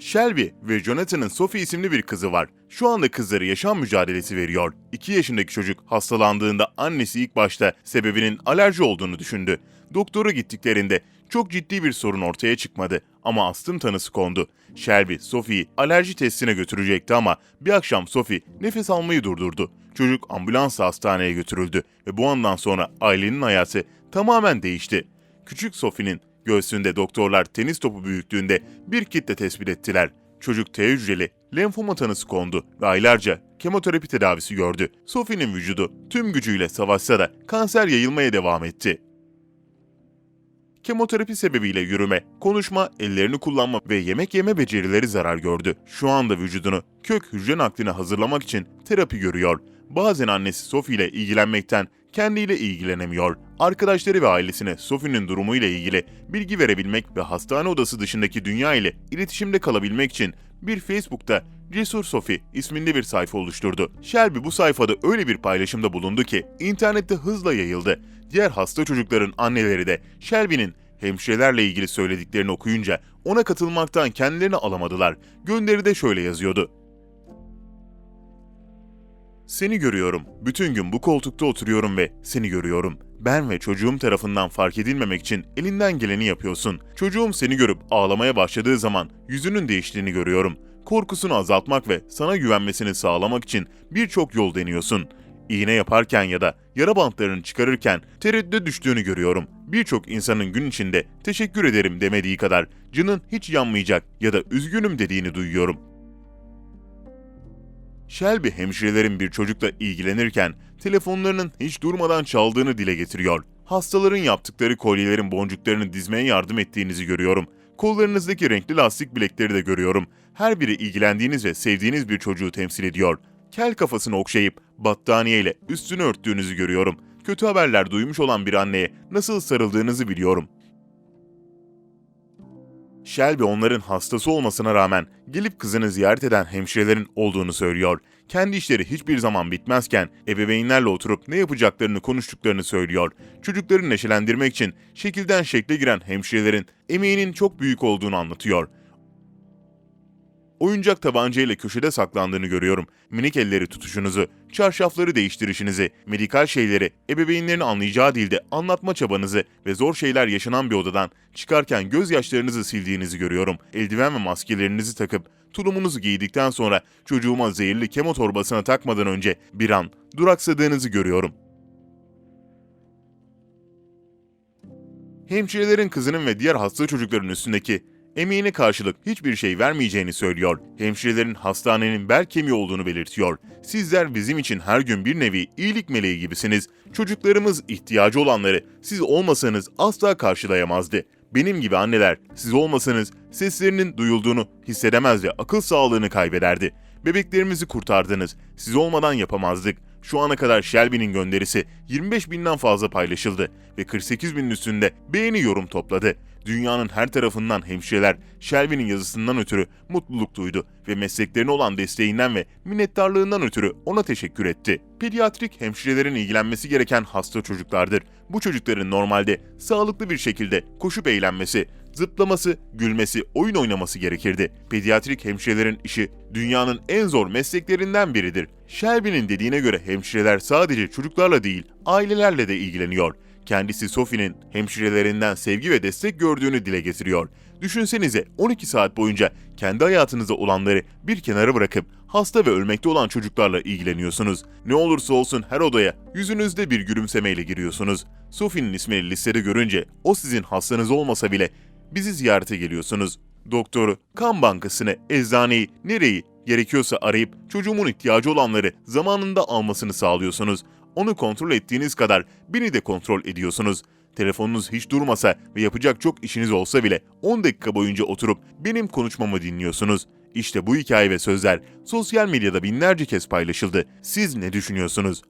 Shelby ve Jonathan'ın Sophie isimli bir kızı var. Şu anda kızları yaşam mücadelesi veriyor. 2 yaşındaki çocuk hastalandığında annesi ilk başta sebebinin alerji olduğunu düşündü. Doktora gittiklerinde çok ciddi bir sorun ortaya çıkmadı ama astım tanısı kondu. Shelby, Sophie'yi alerji testine götürecekti ama bir akşam Sophie nefes almayı durdurdu. Çocuk ambulansla hastaneye götürüldü ve bu andan sonra ailenin hayatı tamamen değişti. Küçük Sophie'nin göğsünde doktorlar tenis topu büyüklüğünde bir kitle tespit ettiler. Çocuk T hücreli lenfoma tanısı kondu ve aylarca kemoterapi tedavisi gördü. Sophie'nin vücudu tüm gücüyle savaşsa da kanser yayılmaya devam etti. Kemoterapi sebebiyle yürüme, konuşma, ellerini kullanma ve yemek yeme becerileri zarar gördü. Şu anda vücudunu kök hücre nakline hazırlamak için terapi görüyor. Bazen annesi Sophie ile ilgilenmekten kendiyle ilgilenemiyor. Arkadaşları ve ailesine Sophie'nin durumu ile ilgili bilgi verebilmek ve hastane odası dışındaki dünya ile iletişimde kalabilmek için bir Facebook'ta Cesur Sophie isminde bir sayfa oluşturdu. Shelby bu sayfada öyle bir paylaşımda bulundu ki internette hızla yayıldı. Diğer hasta çocukların anneleri de Shelby'nin hemşirelerle ilgili söylediklerini okuyunca ona katılmaktan kendilerini alamadılar. Gönderide şöyle yazıyordu. Seni görüyorum. Bütün gün bu koltukta oturuyorum ve seni görüyorum. Ben ve çocuğum tarafından fark edilmemek için elinden geleni yapıyorsun. Çocuğum seni görüp ağlamaya başladığı zaman yüzünün değiştiğini görüyorum. Korkusunu azaltmak ve sana güvenmesini sağlamak için birçok yol deniyorsun. İğne yaparken ya da yara bantlarını çıkarırken tereddüde düştüğünü görüyorum. Birçok insanın gün içinde teşekkür ederim demediği kadar canın hiç yanmayacak ya da üzgünüm dediğini duyuyorum. Shelby hemşirelerin bir çocukla ilgilenirken telefonlarının hiç durmadan çaldığını dile getiriyor. Hastaların yaptıkları kolyelerin boncuklarını dizmeye yardım ettiğinizi görüyorum. Kollarınızdaki renkli lastik bilekleri de görüyorum. Her biri ilgilendiğiniz ve sevdiğiniz bir çocuğu temsil ediyor. Kel kafasını okşayıp battaniyeyle üstünü örttüğünüzü görüyorum. Kötü haberler duymuş olan bir anneye nasıl sarıldığınızı biliyorum. Shelby onların hastası olmasına rağmen gelip kızını ziyaret eden hemşirelerin olduğunu söylüyor. Kendi işleri hiçbir zaman bitmezken ebeveynlerle oturup ne yapacaklarını konuştuklarını söylüyor. Çocukları neşelendirmek için şekilden şekle giren hemşirelerin emeğinin çok büyük olduğunu anlatıyor. Oyuncak tabanca ile köşede saklandığını görüyorum. Minik elleri tutuşunuzu, çarşafları değiştirişinizi, medikal şeyleri ebeveynlerin anlayacağı dilde anlatma çabanızı ve zor şeyler yaşanan bir odadan çıkarken gözyaşlarınızı sildiğinizi görüyorum. Eldiven ve maskelerinizi takıp tulumunuzu giydikten sonra çocuğuma zehirli kemo torbasına takmadan önce bir an duraksadığınızı görüyorum. Hemşirelerin kızının ve diğer hasta çocukların üstündeki emeğine karşılık hiçbir şey vermeyeceğini söylüyor. Hemşirelerin hastanenin bel kemiği olduğunu belirtiyor. Sizler bizim için her gün bir nevi iyilik meleği gibisiniz. Çocuklarımız ihtiyacı olanları siz olmasanız asla karşılayamazdı. Benim gibi anneler siz olmasanız seslerinin duyulduğunu hissedemez ve akıl sağlığını kaybederdi. Bebeklerimizi kurtardınız. Siz olmadan yapamazdık. Şu ana kadar Shelby'nin gönderisi 25 binden fazla paylaşıldı ve 48 binin üstünde beğeni yorum topladı. Dünyanın her tarafından hemşireler Shelby'nin yazısından ötürü mutluluk duydu ve mesleklerine olan desteğinden ve minnettarlığından ötürü ona teşekkür etti. Pediatrik hemşirelerin ilgilenmesi gereken hasta çocuklardır. Bu çocukların normalde sağlıklı bir şekilde koşup eğlenmesi, zıplaması, gülmesi, oyun oynaması gerekirdi. Pediatrik hemşirelerin işi dünyanın en zor mesleklerinden biridir. Shelby'nin dediğine göre hemşireler sadece çocuklarla değil, ailelerle de ilgileniyor. Kendisi Sophie'nin hemşirelerinden sevgi ve destek gördüğünü dile getiriyor. Düşünsenize 12 saat boyunca kendi hayatınızda olanları bir kenara bırakıp hasta ve ölmekte olan çocuklarla ilgileniyorsunuz. Ne olursa olsun her odaya yüzünüzde bir gülümsemeyle giriyorsunuz. Sophie'nin ismini listede görünce o sizin hastanız olmasa bile bizi ziyarete geliyorsunuz. Doktoru, kan bankasını, eczaneyi, nereyi gerekiyorsa arayıp çocuğumun ihtiyacı olanları zamanında almasını sağlıyorsunuz. Onu kontrol ettiğiniz kadar beni de kontrol ediyorsunuz. Telefonunuz hiç durmasa ve yapacak çok işiniz olsa bile 10 dakika boyunca oturup benim konuşmamı dinliyorsunuz. İşte bu hikaye ve sözler sosyal medyada binlerce kez paylaşıldı. Siz ne düşünüyorsunuz?